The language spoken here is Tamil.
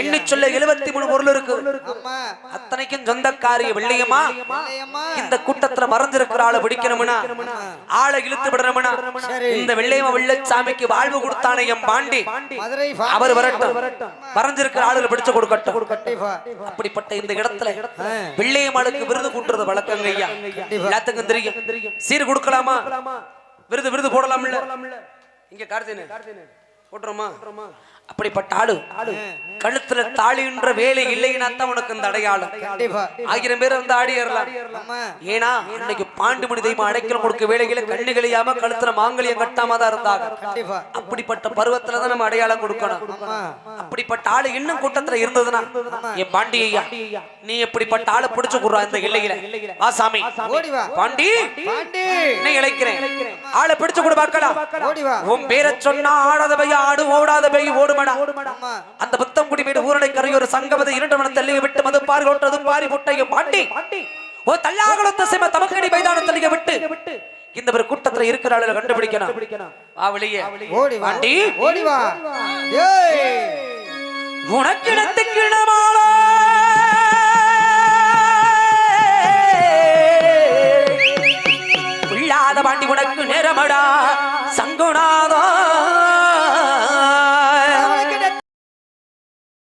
எண்ணி சொல்ல எழுபத்தி மூணு பொருள் இருக்கு. அத்தனைக்கும் சொந்தக்காரிய வெள்ளையம்மா. இந்த கூட்டத்துல மறந்திருக்கிற ஆளை பிடிக்கணும்னா ஆளை இழுத்து விடணும்னா சரி. இந்த வெள்ளையம்மா வெள்ளச்சாமிக்கு வாழ்வு கொடுத்தானே என் பாண்டி. அவர் வரட்டும். மறைஞ்சிருக்கிற ஆளுகளை பிடிச்சு கொடுக்கட்டும். அப்படிப்பட்ட இந்த இடத்துல வெள்ளையம்மாளுக்கு விருது கூட்டுறது வழக்கங்க ஐயா. எல்லாத்துக்கும் தெரியும். சீர் கொடுக்கலாமா? விருது விருது போடலாம்ல. இங்க கார்த்தினு போட்டுறோமா? அப்படிப்பட்ட ஆளு. கழுத்துல தாலின்ற வேலை இல்லைன்னா தான் உனக்கு இந்த அடையாளம். ஆயிரம் பேர் வந்து ஆடி ஏறலாம். ஆமா. ஏன்னா அன்னைக்கு பாண்டுமணி தெய்வம் அடைக்கலம் கொடுக்க வேலைகளை கண்ணு கழியாம கழுத்துல மாங்கல்யம் கட்டாம தான் இருந்தாங்க. அப்படிப்பட்ட பருவத்துல தான் நம்ம அடையாளம் கொடுக்கணும். அப்படிப்பட்ட ஆளு இன்னும் கூட்டத்துல இருந்ததுன்னா என் பாண்டி ஐயா நீ எப்படிப்பட்ட ஆளை பிடிச்சு கொடுறா இந்த இல்லையில வா சாமி. பாண்டி. பாண்டி. என்ன இழைக்கிறேன். ஆளை பிடிச்சு கொடு பார்க்கலாம். உன் பேரை சொன்னா ஆடாத பைய ஆடு ஓடாத பைய ஓடுமடா அந்த புத்தம் குடிமீடு ஊரடை கரையோர் சங்கமது இரண்டு தள்ளி விட்டு மது பாரி ஓட்டது பாரி முட்டைய பாண்டி ஓ தள்ளாகுளத்த சிம தமக்கடி மைதான தள்ளிய விட்டு இந்த ஒரு கூட்டத்துல இருக்கிற ஆளுல கண்டுபிடிக்கணும். வா வெளியே. ஓடி வா. பாண்டி ஓடி வா. ஏய். உனக்கிடத்து கிணமாளா பிள்ளாத பாண்டி உனக்கு நேரமடா.